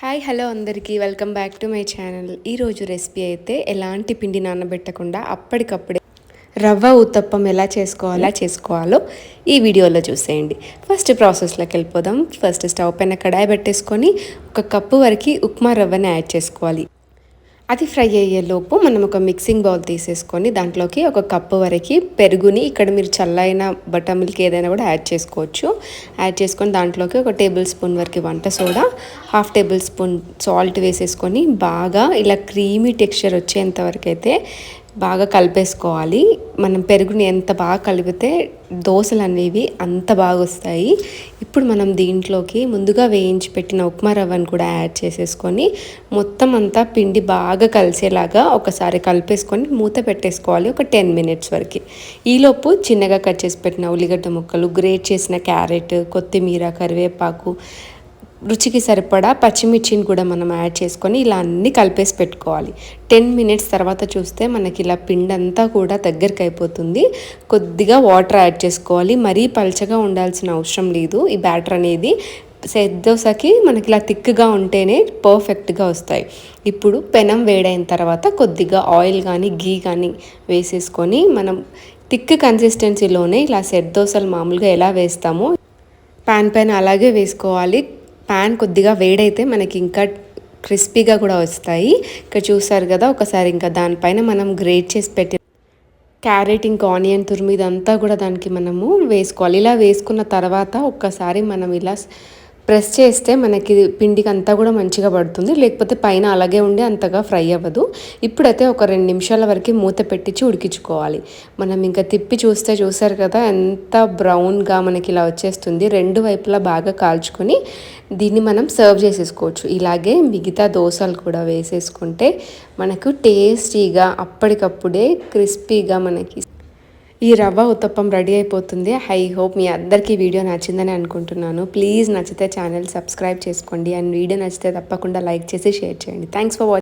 Hi hello అందరికీ. Welcome back to my channel ఈరోజు recipe అయితే ఎలాంటి పిండి నానబెట్టకుండా అప్పటికప్పుడే రవ్వ ఉత్తప్పం ఎలా చేసుకోవాలా చేసుకోవాలో ఈ వీడియోలో చూసేయండి. ఫస్ట్ ప్రాసెస్లోకి వెళ్ళిపోదాం. ఫస్ట్ స్టవ్ పైన కడాయి పెట్టేసుకొని ఒక కప్పు వరకు ఉప్మా రవ్వని యాడ్ చేసుకోవాలి. అది ఫ్రై అయ్యేలోపు మనం ఒక మిక్సింగ్ బౌల్ తీసేసుకొని దాంట్లోకి ఒక కప్పు వరకు పెరుగుని ఇక్కడ మీరు చల్లైన బటర్ మిల్క్ ఏదైనా కూడా యాడ్ చేసుకోవచ్చు. యాడ్ చేసుకొని దాంట్లోకి ఒక టేబుల్ స్పూన్ వరకు వంట soda half table spoon salt వేసేసుకొని బాగా ఇలా క్రీమీ టెక్స్చర్ వచ్చేంత వరకు అయితే బాగా కలిపేసుకోవాలి. మనం పెరుగుని ఎంత బాగా కలిపితే దోశలు అనేవి అంత బాగా వస్తాయి. ఇప్పుడు మనం దీంట్లోకి ముందుగా వేయించి పెట్టిన ఉప్మా రవ్వను కూడా యాడ్ చేసేసుకొని మొత్తం అంతా పిండి బాగా కలిసేలాగా ఒకసారి కలిపేసుకొని మూత పెట్టేసుకోవాలి ఒక టెన్ మినిట్స్ వరకు. ఈలోపు చిన్నగా కట్ చేసి పెట్టిన ఉల్లిగడ్డ ముక్కలు గ్రేట్ చేసిన క్యారెట్ కొత్తిమీర కరివేపాకు రుచికి సరిపడా పచ్చిమిర్చిని కూడా మనం యాడ్ చేసుకొని ఇలా అన్నీ కలిపేసి పెట్టుకోవాలి. టెన్ మినిట్స్ తర్వాత చూస్తే మనకి ఇలా పిండి అంతా కూడా దగ్గరికి అయిపోతుంది. కొద్దిగా వాటర్ యాడ్ చేసుకోవాలి. మరీ పల్చగా ఉండాల్సిన అవసరం లేదు. ఈ బ్యాటర్ అనేది సెట్ దోశకి మనకి ఇలా థిక్గా ఉంటేనే పర్ఫెక్ట్గా వస్తాయి. ఇప్పుడు పెనం వేడైన తర్వాత కొద్దిగా ఆయిల్ కానీ గీ కానీ వేసేసుకొని మనం థిక్ కన్సిస్టెన్సీలోనే ఇలా సెట్ దోశలు మామూలుగా ఎలా వేస్తామో ప్యాన్ పైన అలాగే వేసుకోవాలి. ప్యాన్ కొద్దిగా వేడైతే మనకి ఇంకా క్రిస్పీగా కూడా వస్తాయి. ఇక్కడ చూసారు కదా ఒకసారి ఇంకా దానిపైన మనం గ్రేట్ చేసి పెట్టి క్యారెట్ ఇంకా ఆనియన్ తురిమిదంతా కూడా దానికి మనము వేసుకోవాలి. ఇలా వేసుకున్న తర్వాత ఒక్కసారి మనం ఇలా ప్రెస్ చేస్తే మనకి పిండికి అంతా కూడా మంచిగా పడుతుంది. లేకపోతే పైన అలాగే ఉండి అంతగా ఫ్రై అవ్వదు. ఇప్పుడైతే ఒక రెండు నిమిషాల వరకు మూత పెట్టించి ఉడికించుకోవాలి. మనం ఇంకా తిప్పి చూస్తే చూసారు కదా ఎంత బ్రౌన్గా మనకి ఇలా వచ్చేస్తుంది. రెండు వైపులా బాగా కాల్చుకొని దీన్ని మనం సర్వ్ చేసేసుకోవచ్చు. ఇలాగే మిగతా దోశలు కూడా వేసేసుకుంటే మనకు టేస్టీగా అప్పటికప్పుడే క్రిస్పీగా మనకి ఈ రవ్వ ఉత్తప్పం రెడీ అయిపోతుంది. ఐ హోప్ మీ అందరికీ వీడియో నచ్చిందని అనుకుంటున్నాను. ప్లీజ్ నచ్చితే ఛానల్ సబ్స్క్రైబ్ చేసుకోండి. అండ్ వీడియో నచ్చితే తప్పకుండా లైక్ చేసి షేర్ చేయండి. Thanks for watching